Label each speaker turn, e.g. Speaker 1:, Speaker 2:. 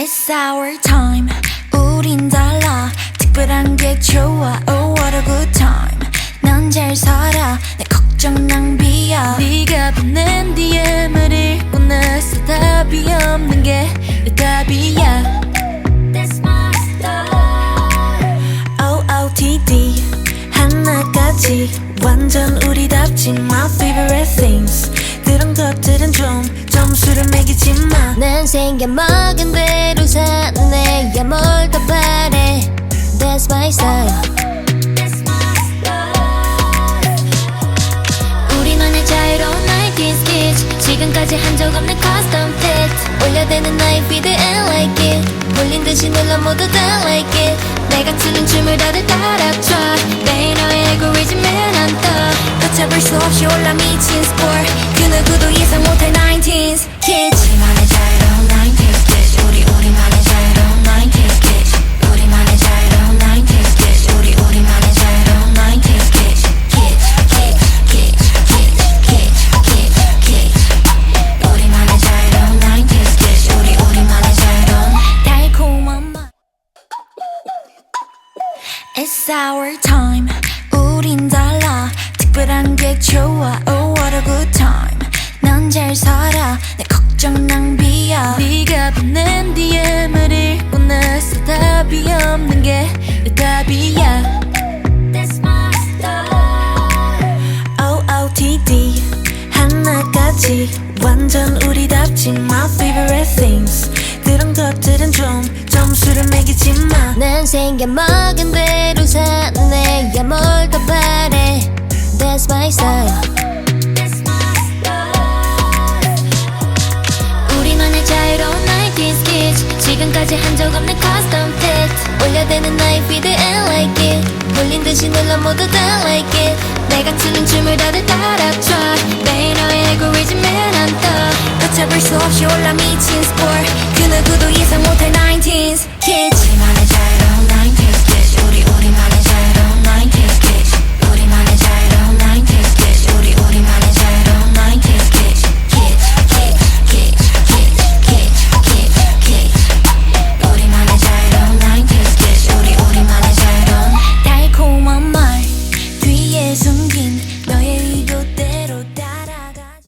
Speaker 1: It's our time 우린 달라 특별한 게 좋아 Oh what a good time 넌 잘 살아 내 걱정 낭비야
Speaker 2: 네가 보낸 DM을 읽고 나서 답이 없는 게 답이야
Speaker 1: That's my style OOTD 하나까지 완전 우리답지 My favorite things 그런 것들은 좀 점수를 매기지 마.
Speaker 2: 난 생겨먹은 대로 사네 야 뭘 더 바래. That's my style. 우리만의 자유로운 90s kids. 지금까지 한 적 없는 custom fit 올려대는 나의 feed and like it. 몰린 듯이 눌러 모두 다 like it. 내가 추는 춤을 다들 따라춰 매일 너의 알고리즘에 난 떠
Speaker 1: 걷잡을 수 없이 올라 미친 score 그 누구도 예상 못할 19s kids.
Speaker 2: 우리만의 자유로운 90s kids. 우리 우리만의 자유로운 90s kids. 우리만의 자유로운 90s kids. 우리 우리만의 자유로운 90s kids. Kids kids kids kids kids kids kids. 우리만의 자유로운 90s kids. 우리 우리만의 자유로운
Speaker 1: 달콤한 맛 It's our time. 우린 달 라 특별한 게 좋아. Oh what a good time. 넌 잘 살아. 내 걱정 낭비야
Speaker 2: 네가 보낸 DM을 읽고 나서 답이 없는 게 답이야.
Speaker 1: That's my style OOTD 하나까지. 완전 우리답지. My favorite things. 그런 것들은 좀 점수를 매기지
Speaker 2: 마난 생겨 먹은 대로 사네 야뭘더 바래 Style 우리만의 자유로운 90s kids 지금까지 한 적 없는 custom fit 올려대는 나의 feed and like it 몰린 듯이 눌러 모두 다 like it 내가 추는 춤을 다들 따라춰